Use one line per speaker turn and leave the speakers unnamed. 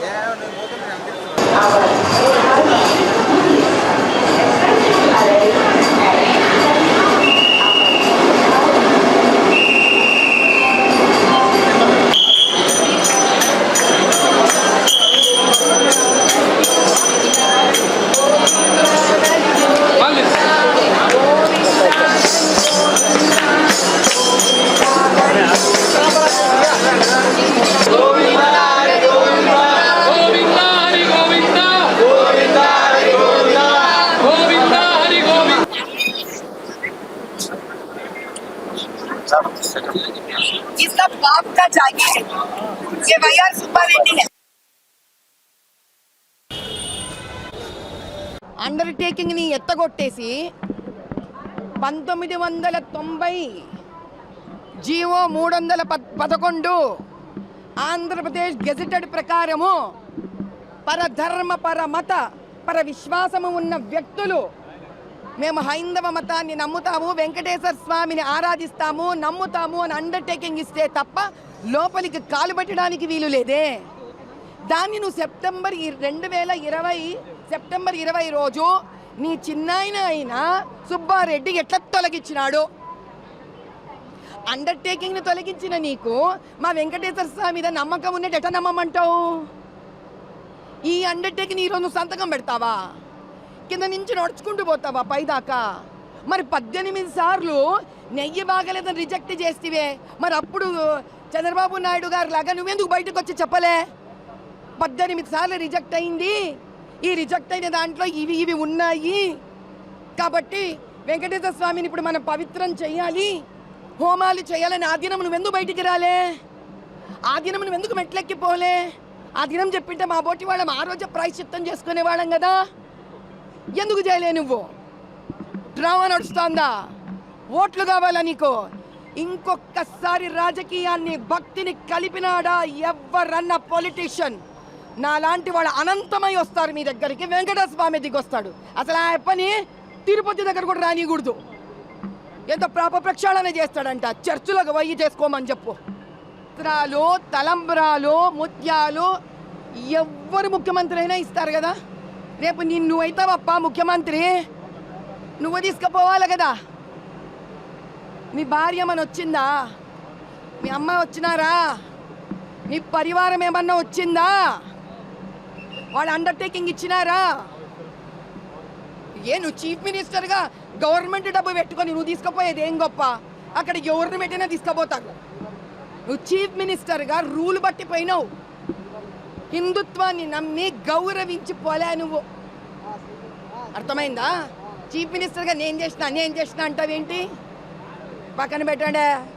Yeah, I don't know. इसका बाप का जागीर है ये वाई आर सुब्बा रेड्डी है
అండర్టేకింగ్ని ఎత్తగొట్టేసి పంతొమ్మిది వందల తొంభై జీవో మూడు వందల పద్ పదకొండు ఆంధ్రప్రదేశ్ గెజిటెడ్ ప్రకారము పరధర్మ పర మత పర విశ్వాసము ఉన్న వ్యక్తులు మేము హైందవ మతాన్ని నమ్ముతాము వెంకటేశ్వర స్వామిని ఆరాధిస్తాము నమ్ముతాము అని అండర్టేకింగ్ ఇస్తే తప్ప లోపలికి కాలు పెట్టడానికి వీలు లేదే. దాన్ని నువ్వు సెప్టెంబర్ రెండు వేల ఇరవై సెప్టెంబర్ ఇరవై రోజు నీ చిన్నాయన అయిన సుబ్బారెడ్డి ఎట్లా తొలగించినాడు? అండర్టేకింగ్ని తొలగించిన నీకు మా వెంకటేశ్వర స్వామి మీద నమ్మకం ఉన్నట్టు ఎట్లా నమ్మమంటావు? ఈ అండర్టేకింగ్ ఈరోజు నువ్వు సంతకం పెడతావా? కింద నుంచి నడుచుకుంటూ పోతావా పైదాకా? మరి పద్దెనిమిది సార్లు నెయ్యి బాగలేదని రిజెక్ట్ చేstiవే మరి అప్పుడు చంద్రబాబు నాయుడు గారు లాగా నువ్వెందుకు బయటకు వచ్చి చెప్పలే? పద్దెనిమిది సార్లు రిజెక్ట్ అయింది. ఈ రిజెక్ట్ అయిన దాంట్లో ఇవి ఇవి ఉన్నాయి. కాబట్టి వెంకటేశ్వర స్వామిని ఇప్పుడు మనం పవిత్రం చేయాలి. హోమాలు చేయాలని ఆ దినం నువ్వెందుకు బయటికి రాలే? ఆ దినం నువ్వెందుకు మెట్లెక్కిపోలే? ఆ దినం చెప్పింటే మా బోటి వాళ్ళం ఆ రోజే ప్రాయశ్చిత్తం చేసుకునే వాళ్ళం కదా. ఎందుకు చేయలే నువ్వు? డ్రామా నడుస్తోందా? ఓట్లు కావాలా నీకు? ఇంకొకసారి రాజకీయాన్ని భక్తిని కలిపినాడా ఎవరన్న పొలిటీషియన్ నాలాంటి వాళ్ళు అనంతమై వస్తారు మీ దగ్గరికి. వెంకటేశ్వర స్వామి దిగొస్తాడు. అసలు ఆ పని తిరుపతి దగ్గర కూడా రానికూడదు ఎంత ప్రాప ప్రక్షాళన చేస్తాడంట. చర్చిలోకి వయ్యి చేసుకోమని చెప్పు. వస్త్రాలు తలంబ్రాలు ముత్యాలు ఎవ్వరు ముఖ్యమంత్రి అయినా ఇస్తారు కదా? రేపు నిన్ను అవుతావప్ప ముఖ్యమంత్రి? నువ్వు తీసుకుపోవాలి కదా? మీ భార్య మన వచ్చిందా మీ అమ్మ వచ్చినారా? మీ పరివారం ఏమన్నా వచ్చిందా? వాళ్ళు అండర్టేకింగ్ ఇచ్చినారా? ఏ నువ్వు చీఫ్ మినిస్టర్గా గవర్నమెంట్ డబ్బు పెట్టుకొని నువ్వు తీసుకుపోయేది ఏం గొప్ప? అక్కడ ఎవరిని పెట్టినా తీసుకుపోతారు. నువ్వు చీఫ్ మినిస్టర్గా రూల్ బట్టి పోయినావు. హిందుత్వాన్ని నమ్మి గౌరవించి పోలే నువ్వు. అర్థమైందా? చీఫ్ మినిస్టర్గా నేను చేసిన నేను చేసిన అంటావేంటి? పక్కన పెట్టండే.